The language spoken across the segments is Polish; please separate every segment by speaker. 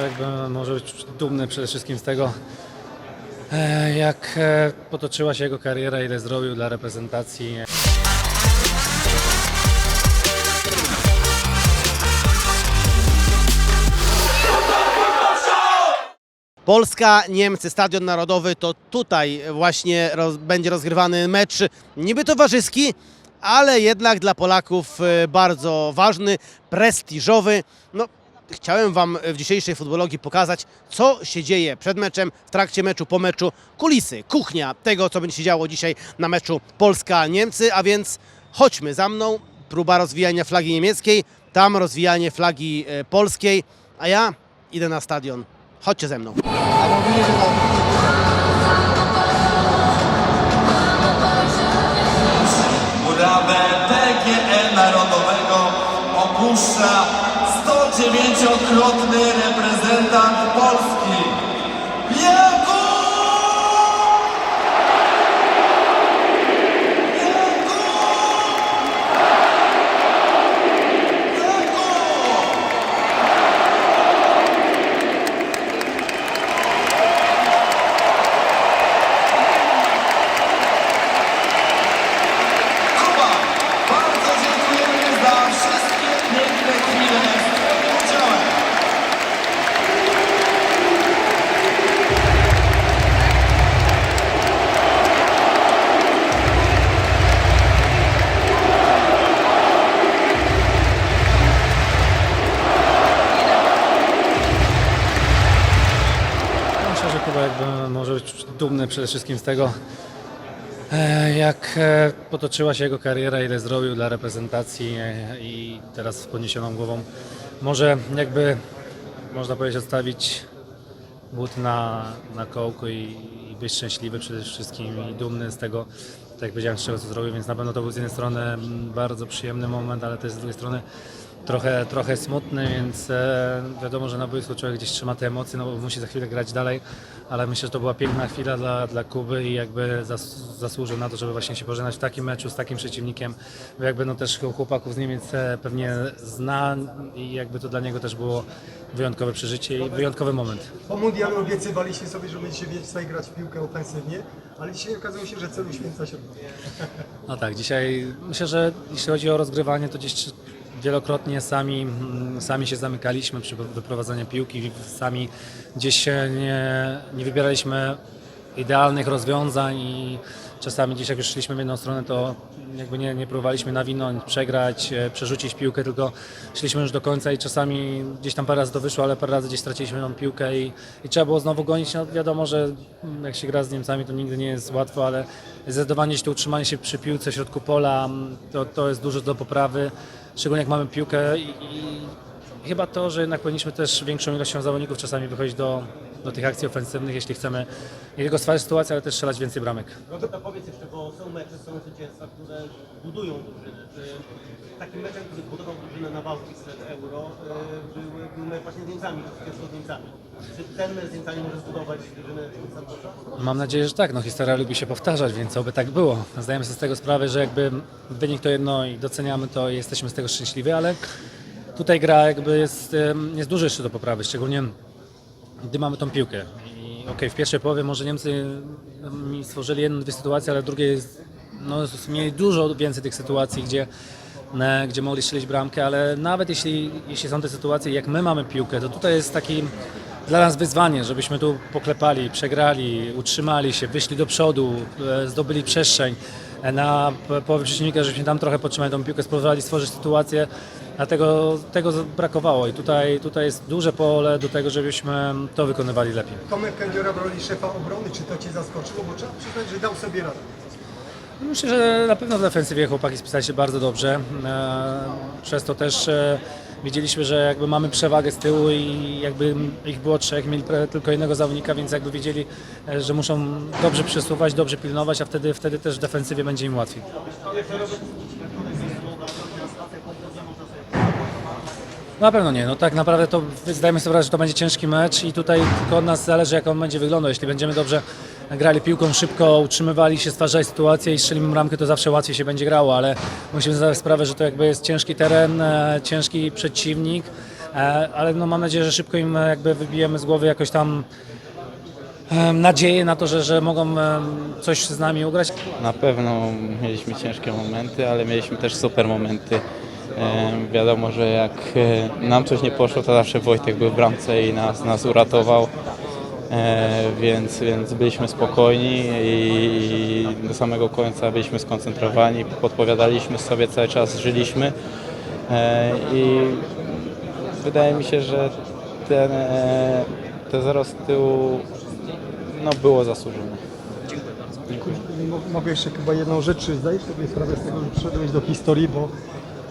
Speaker 1: jakby może być dumny przede wszystkim z tego, e, jak e, potoczyła się jego kariera, ile zrobił dla reprezentacji.
Speaker 2: Polska, Niemcy, Stadion Narodowy to tutaj właśnie roz, będzie rozgrywany mecz niby towarzyski, ale jednak dla Polaków e, bardzo ważny, prestiżowy. No, chciałem Wam w dzisiejszej futbologii pokazać, co się dzieje przed meczem, w trakcie meczu, po meczu, kulisy, kuchnia tego, co będzie się działo dzisiaj na meczu Polska-Niemcy, a więc chodźmy za mną, próba rozwijania flagi niemieckiej, tam rozwijanie flagi e, polskiej, a ja idę na stadion. Chodźcie ze mną.
Speaker 3: Murawę PGE Narodowego opuszcza 109-krotny reprezentant Polski Jakub Kuba, bardzo dziękujemy za wszystkie piękne chwile z Twoim udziałem.
Speaker 1: Myślę, że Kuba jakby może być dumny przede wszystkim z tego, e, jak e, potoczyła się jego kariera, ile zrobił dla reprezentacji e, i teraz z podniesioną głową. Może jakby można powiedzieć odstawić but na, na kołku i, i być szczęśliwy przede wszystkim i dumny z tego, tak jak powiedziałem, z czego co zrobił, więc na pewno to był z jednej strony mm, bardzo przyjemny moment, ale też z drugiej strony trochę, trochę smutny, więc e, wiadomo, że na boisku człowiek gdzieś trzyma te emocje, no bo musi za chwilę grać dalej, ale myślę, że to była piękna chwila dla, dla Kuby i jakby zas, zasłużył na to, żeby właśnie się pożegnać w takim meczu z takim przeciwnikiem, bo jakby no też chłopaków z Niemiec e, pewnie zna i jakby to dla niego też było wyjątkowe przeżycie i wyjątkowy moment.
Speaker 4: Po mundialu obiecywaliśmy sobie, że będziecie więcej grać w piłkę ofensywnie, ale dzisiaj okazało się, że cel uświęca się.
Speaker 1: No tak, dzisiaj myślę, że jeśli chodzi o rozgrywanie, to gdzieś wielokrotnie sami, mm, sami się zamykaliśmy przy wyprowadzaniu piłki, sami gdzieś się nie, nie wybieraliśmy idealnych rozwiązań i czasami gdzieś jak już szliśmy w jedną stronę, to jakby nie, nie próbowaliśmy nawinąć, przegrać, e, przerzucić piłkę, tylko szliśmy już do końca i czasami gdzieś tam parę razy to wyszło, ale parę razy gdzieś straciliśmy tą piłkę i, i trzeba było znowu gonić. No wiadomo, że mm, jak się gra z Niemcami, to nigdy nie jest łatwo, ale zdecydowanie gdzieś to utrzymanie się przy piłce w środku pola, mm, to, to jest dużo do poprawy, szczególnie jak mamy piłkę i, i chyba to, że jednak powinniśmy też większą ilością zawodników czasami wychodzić do, do tych akcji ofensywnych, jeśli chcemy nie tylko stwarzać sytuację, ale też strzelać więcej bramek.
Speaker 5: No to powiedz jeszcze, bo są mecze, są zwycięstwa, które budują drużynę. Czy takim meczem, który budował drużynę na walki przed Euro, y, były mecz właśnie z Niemcami, z Niemcami. Czy ten mecz z Niemcami może zbudować drużynę Santosza?
Speaker 1: Mam nadzieję, że tak. No, historia lubi się powtarzać, więc oby tak było. Zdajemy sobie z tego sprawę, że jakby wynik to jedno i doceniamy to i jesteśmy z tego szczęśliwi, ale tutaj gra jakby jest, jest dużo jeszcze do poprawy, szczególnie gdy mamy tą piłkę. Okej, w pierwszej połowie może Niemcy mi stworzyli jedną, dwie sytuacje, ale w drugiej jest- no, mieli dużo więcej tych sytuacji, gdzie, gdzie mogli strzelić bramkę, ale nawet jeśli, jeśli są te sytuacje, jak my mamy piłkę, to tutaj jest taki dla nas wyzwanie, żebyśmy tu poklepali, przegrali, utrzymali się, wyszli do przodu, e, zdobyli przestrzeń e, na połowie przeciwnika, żebyśmy tam trochę podtrzymali tą piłkę, spróbowali stworzyć sytuację, dlatego tego brakowało i tutaj, tutaj jest duże pole do tego, żebyśmy to wykonywali lepiej.
Speaker 4: Tomek Kędziora w roli szefa obrony, czy to Cię zaskoczyło? Bo trzeba przyznać, że dał sobie radę.
Speaker 1: Myślę, że na pewno w defensywie chłopaki spisali się bardzo dobrze. E, Przez to też e, widzieliśmy, że jakby mamy przewagę z tyłu i jakby ich było trzech, mieli tylko jednego zawodnika, więc jakby wiedzieli, e, że muszą dobrze przesuwać, dobrze pilnować, a wtedy, wtedy też w defensywie będzie im łatwiej. Na pewno nie. No tak naprawdę to zdajemy sobie sprawę, że to będzie ciężki mecz i tutaj tylko od nas zależy, jak on będzie wyglądał. Jeśli będziemy dobrze grali piłką szybko, utrzymywali się, stwarzali sytuację i strzelimy bramkę, to zawsze łatwiej się będzie grało, ale musimy zdawać sprawę, że to jakby jest ciężki teren, e, ciężki przeciwnik. E, ale no mam nadzieję, że szybko im e, jakby wybijemy z głowy jakoś tam em, nadzieję na to, że, że mogą em, coś z nami ugrać.
Speaker 6: Na pewno mieliśmy ciężkie momenty, ale mieliśmy też super momenty. Wiadomo, że jak e, nam coś nie poszło, to zawsze Wojtek był w bramce i nas, nas uratował. E, więc, więc byliśmy spokojni i, do samego końca byliśmy skoncentrowani, podpowiadaliśmy sobie cały czas, żyliśmy e, i wydaje mi się, że ten, te zero tyłu no, było zasłużone.
Speaker 4: Mo- Mogę jeszcze chyba jedną rzecz, zdajesz sobie sprawę z tego, że przyszedłeś do historii, bo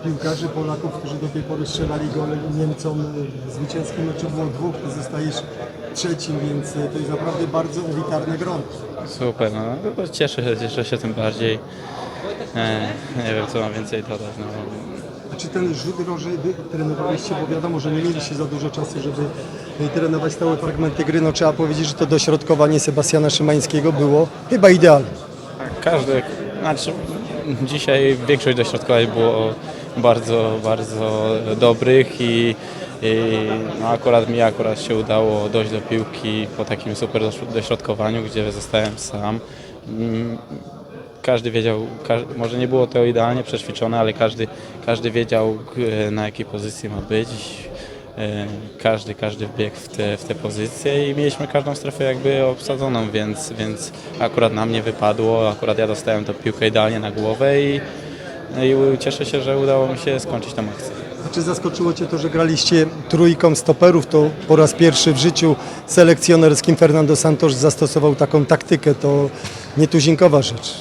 Speaker 4: piłkarzy Polaków, którzy do tej pory strzelali gole Niemcom w zwycięskim meczu było dwóch, ty zostajesz trzecim, więc e, to jest naprawdę bardzo elitarne grono.
Speaker 6: Super, no, no cieszę się, cieszę się tym bardziej. E, nie wiem, co mam więcej dodać. No.
Speaker 4: A czy ten rzut roży wy trenowaliście, bo wiadomo, że nie mieliście za dużo czasu, żeby e, trenować stałe fragmenty gry, no trzeba powiedzieć, że to dośrodkowanie Sebastiana Szymańskiego było chyba idealne.
Speaker 6: Każdy, znaczy dzisiaj większość dośrodkowań było bardzo, bardzo dobrych i, i no akurat mi akurat się udało dojść do piłki po takim super dośrodkowaniu, gdzie zostałem sam. Mm, Każdy wiedział, każ- może nie było to idealnie przećwiczone, ale każdy, każdy wiedział na jakiej pozycji ma być. E, Każdy, każdy wbiegł w te, w te pozycje i mieliśmy każdą strefę jakby obsadzoną, więc, więc akurat nam nie wypadło, akurat ja dostałem tę piłkę idealnie na głowę i, i cieszę się, że udało mi się skończyć tę akcję.
Speaker 4: A czy zaskoczyło Cię to, że graliście trójką stoperów, to po raz pierwszy w życiu selekcjonerskim Fernando Santos zastosował taką taktykę, to nietuzinkowa rzecz.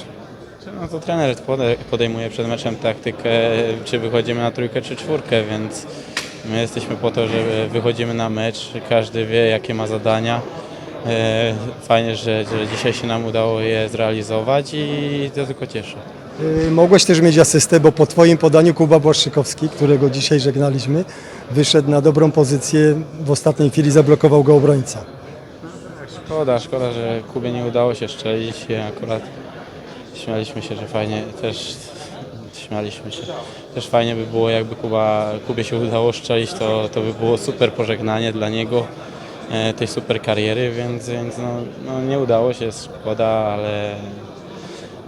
Speaker 6: No to trener pode- podejmuje przed meczem taktykę, czy wychodzimy na trójkę, czy czwórkę, więc my jesteśmy po to, że wychodzimy na mecz, każdy wie jakie ma zadania. E, Fajnie, że, że dzisiaj się nam udało je zrealizować i to tylko cieszy.
Speaker 4: Yy, Mogłeś też mieć asystę, bo po Twoim podaniu Kuba Błaszczykowski, którego dzisiaj żegnaliśmy, wyszedł na dobrą pozycję, w ostatniej chwili zablokował go obrońca.
Speaker 6: Szkoda, szkoda, że Kubie nie udało się szczelić akurat śmialiśmy się, że fajnie też śmialiśmy się. Też fajnie by było, jakby Kuba, Kubie się udało szczelić, to, to by było super pożegnanie dla niego e, tej super kariery, więc, więc no, no nie udało się, szkoda, ale,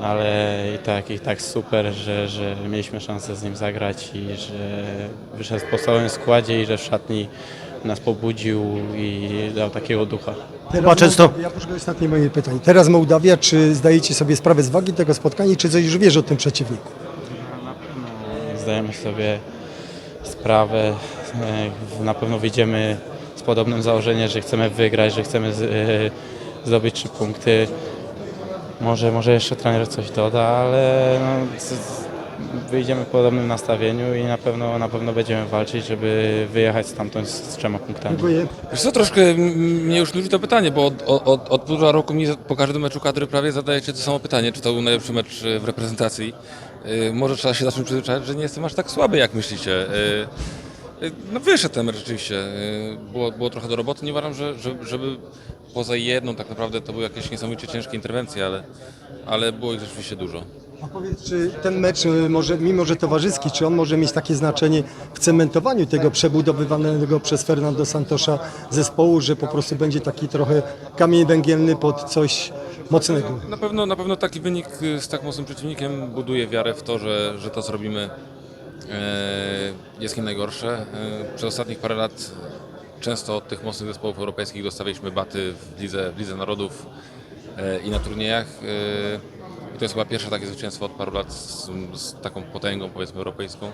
Speaker 6: ale i tak, i tak super, że, że mieliśmy szansę z nim zagrać i że wyszedł w podstawowym składzie i że w szatni nas pobudził i dał takiego ducha.
Speaker 2: Chyba często-
Speaker 4: Ja poszukam ostatnie moje pytanie. Teraz Mołdawia, czy zdajecie sobie sprawę z wagi tego spotkania i czy coś już wiesz o tym przeciwniku?
Speaker 6: Zdajemy sobie sprawę, e, na pewno wyjdziemy z podobnym założeniem, że chcemy wygrać, że chcemy e, zdobyć trzy punkty. Może, może jeszcze trener coś doda, ale no, z, z, wyjdziemy w podobnym nastawieniu i na pewno, na pewno będziemy walczyć, żeby wyjechać stamtąd z, z trzema punktami.
Speaker 7: Wiesz co, troszkę mnie już nudzi to pytanie, bo od, od, od półtora roku mi po każdym meczu kadry prawie zadajecie to samo pytanie, czy to był najlepszy mecz e, w reprezentacji. E, Może trzeba się zacząć przyzwyczaić, że nie jestem aż tak słaby, jak myślicie. E, No wyszedł ten mecz rzeczywiście. Było, było trochę do roboty. Nie uważam, że, że, żeby poza jedną tak naprawdę to były jakieś niesamowicie ciężkie interwencje, ale, ale było ich rzeczywiście dużo.
Speaker 4: A powiedz, czy ten mecz, y, może, mimo że towarzyski, czy on może mieć takie znaczenie w cementowaniu tego przebudowywanego przez Fernando Santosza zespołu, że po prostu będzie taki trochę kamień węgielny pod coś mocnego?
Speaker 7: Na pewno, na pewno taki wynik y, z tak mocnym przeciwnikiem buduje wiarę w to, że, że to co robimy e, jest nie najgorsze. E, Przez ostatnich parę lat często od tych mocnych zespołów europejskich dostawaliśmy baty w Lidze, w Lidze Narodów e, i na turniejach. e, I to jest chyba pierwsze takie zwycięstwo od paru lat z, z taką potęgą powiedzmy europejską.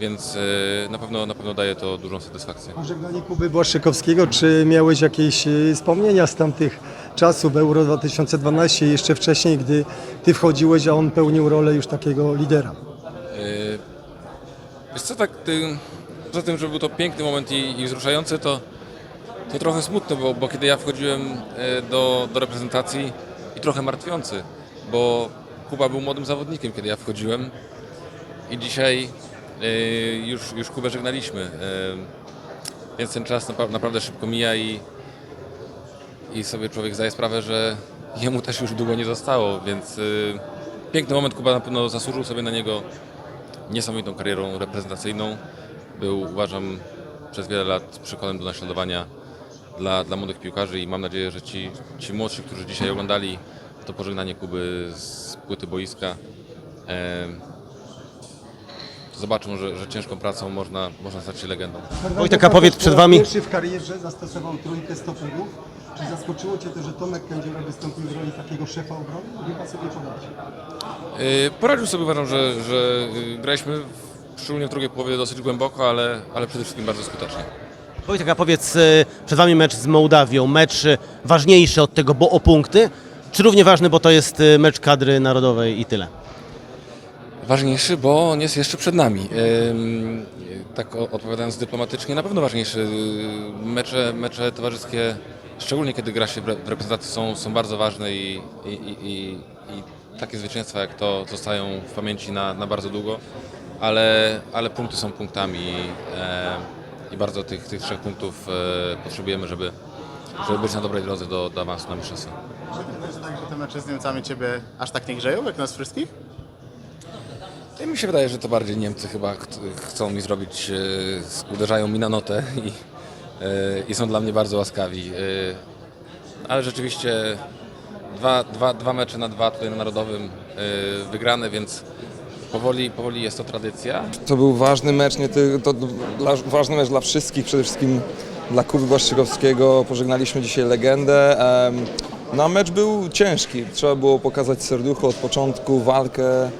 Speaker 7: Więc e, na pewno, na pewno daje to dużą satysfakcję.
Speaker 4: Pożegnanie Kuby Błaszczykowskiego, czy miałeś jakieś wspomnienia z tamtych czasów Euro 2012 i jeszcze wcześniej, gdy ty wchodziłeś, a on pełnił rolę już takiego lidera?
Speaker 7: Wiesz co, tak poza tym, że był to piękny moment i, i wzruszający, to, to trochę smutno było, bo kiedy ja wchodziłem e, do, do reprezentacji i trochę martwiący, bo Kuba był młodym zawodnikiem, kiedy ja wchodziłem i dzisiaj e, już, już Kubę żegnaliśmy, e, więc ten czas napra- naprawdę szybko mija i, i sobie człowiek zdaje sprawę, że jemu też już długo nie zostało, więc piękny moment, Kuba na pewno zasłużył sobie na niego niesamowitą karierą reprezentacyjną. Był, uważam, przez wiele lat przykładem do naśladowania dla, dla młodych piłkarzy i mam nadzieję, że ci, ci młodsi, którzy dzisiaj oglądali to pożegnanie Kuby z płyty boiska, e, zobaczą, że, że ciężką pracą można, można stać się legendą.
Speaker 2: Wojtek, a powiedz przed wami-
Speaker 4: Pierwszy w karierze zastosował trójkę stoperów. Czy zaskoczyło Cię to, że Tomek Kędziora wystąpił w roli takiego szefa obrony? Chyba sobie poradził.
Speaker 7: E, Poradził sobie, uważam, że, że e, graliśmy w- szczególnie w drugiej połowie dosyć głęboko, ale, ale przede wszystkim bardzo skutecznie.
Speaker 2: Wojtek, a powiedz, y, przed Wami mecz z Mołdawią, mecz y, ważniejszy od tego, bo o punkty, czy równie ważny, bo to jest y, mecz kadry narodowej i tyle?
Speaker 7: Ważniejszy, bo on jest jeszcze przed nami. Tak odpowiadając dyplomatycznie, na pewno ważniejszy. Mecze, mecze towarzyskie, szczególnie kiedy gra się w re- w reprezentacji, są, są bardzo ważne i, i, i, i, i takie zwycięstwa jak to zostają w pamięci na, na bardzo długo, ale, ale punkty są punktami e, i bardzo tych, tych trzech punktów e, potrzebujemy, żeby, żeby być na dobrej drodze do, do awansu na mistrzostwo.
Speaker 8: Jest tak, że te mecze z Niemcami Ciebie aż tak nie grzeją, jak nas wszystkich?
Speaker 7: Ja mi się wydaje, że to bardziej Niemcy chyba ch- chcą mi zrobić, e, uderzają mi na notę i, e, i są dla mnie bardzo łaskawi. E, Ale rzeczywiście dwa, dwa, dwa mecze na dwa tutaj na Narodowym e, wygrane, więc powoli, powoli jest to tradycja.
Speaker 9: To był ważny mecz, nie ty, to dla, ważny mecz dla wszystkich, przede wszystkim dla Kuby Błaszczykowskiego. Pożegnaliśmy dzisiaj legendę. Em, No, mecz był ciężki. Trzeba było pokazać serducho od początku, walkę,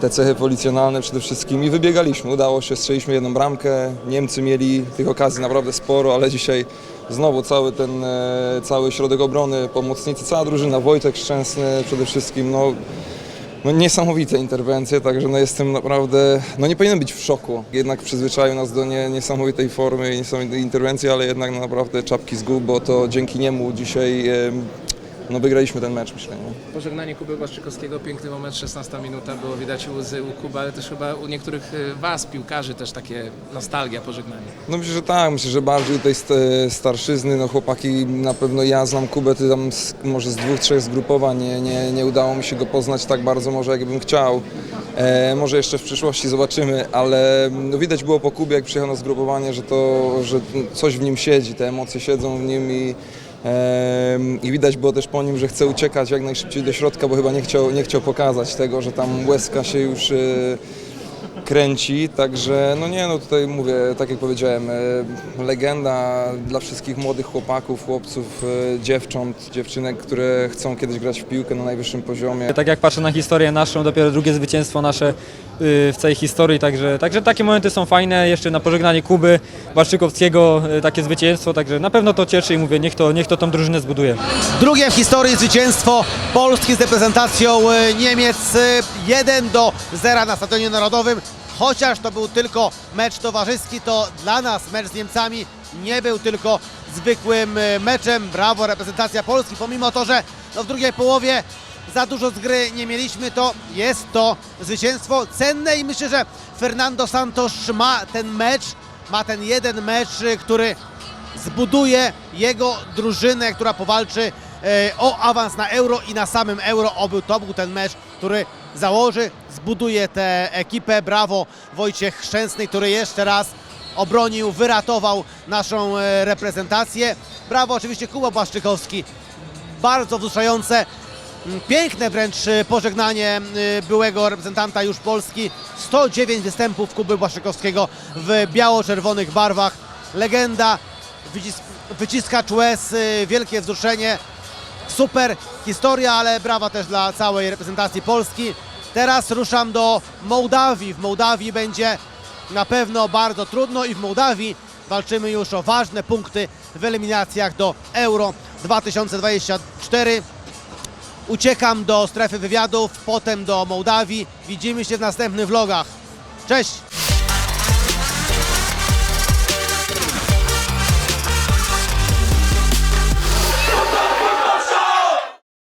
Speaker 9: te cechy policjonalne przede wszystkim i wybiegaliśmy. Udało się, strzeliśmy jedną bramkę. Niemcy mieli tych okazji naprawdę sporo, ale dzisiaj znowu cały ten, e, cały środek obrony, pomocnicy, cała drużyna, Wojtek Szczęsny przede wszystkim, no no niesamowite interwencje, także no jestem naprawdę, no nie powinien być w szoku. Jednak przyzwyczaił nas do nie, niesamowitej formy i niesamowitej interwencji, ale jednak no naprawdę czapki z głów, bo to dzięki niemu dzisiaj no wygraliśmy ten mecz, myślę. Nie?
Speaker 10: Pożegnanie Kuby Błaszczykowskiego, piękny moment, 16 minuta, było widać łzy u Kuby, ale też chyba u niektórych y, Was, piłkarzy, też takie nostalgia pożegnanie.
Speaker 9: No myślę, że tak, myślę, że bardziej tej st- starszyzny, no chłopaki, na pewno ja znam Kubę, ty tam z, może z dwóch, trzech zgrupowań, nie, nie, nie udało mi się go poznać tak bardzo może jakbym chciał. E, może jeszcze w przyszłości zobaczymy, ale no, widać było po Kubie, jak przyjechał na zgrupowanie, że to, że coś w nim siedzi, te emocje siedzą w nim i I widać było też po nim, że chce uciekać jak najszybciej do środka, bo chyba nie chciał, nie chciał pokazać tego, że tam łezka się już e, kręci. Także, no nie, no tutaj mówię, tak jak powiedziałem, e, legenda dla wszystkich młodych chłopaków, chłopców, e, dziewcząt, dziewczynek, które chcą kiedyś grać w piłkę na najwyższym poziomie.
Speaker 11: Tak jak patrzę na historię naszą, dopiero drugie zwycięstwo nasze w całej historii, także, także takie momenty są fajne. Jeszcze na pożegnanie Kuby Barczykowskiego y, takie zwycięstwo, także na pewno to cieszy i mówię, niech to, niech to tą drużynę zbuduje.
Speaker 2: Drugie w historii zwycięstwo Polski z reprezentacją y, Niemiec y, 1 do 0 na Stadionie Narodowym. Chociaż to był tylko mecz towarzyski, to dla nas mecz z Niemcami nie był tylko zwykłym y, meczem. Brawo reprezentacja Polski, pomimo to, że no w drugiej połowie za dużo z gry nie mieliśmy, to jest to zwycięstwo cenne i myślę, że Fernando Santos ma ten mecz, ma ten jeden mecz, y, który zbuduje jego drużynę, która powalczy e, o awans na euro i na samym euro obył, to był ten mecz, który założy, zbuduje tę ekipę. Brawo Wojciech Szczęsny, który jeszcze raz obronił, wyratował naszą e, reprezentację. Brawo oczywiście Kuba Błaszczykowski, bardzo wzruszające, piękne wręcz e, pożegnanie e, byłego reprezentanta już Polski. 109 występów Kuby Błaszczykowskiego w biało-czerwonych barwach. Legenda, wycis- wyciskacz łez, y, wielkie wzruszenie. Super historia, ale brawa też dla całej reprezentacji Polski. Teraz ruszam do Mołdawii. W Mołdawii będzie na pewno bardzo trudno i w Mołdawii walczymy już o ważne punkty w eliminacjach do Euro 2024. Uciekam do strefy wywiadów, potem do Mołdawii. Widzimy się w następnych vlogach. Cześć!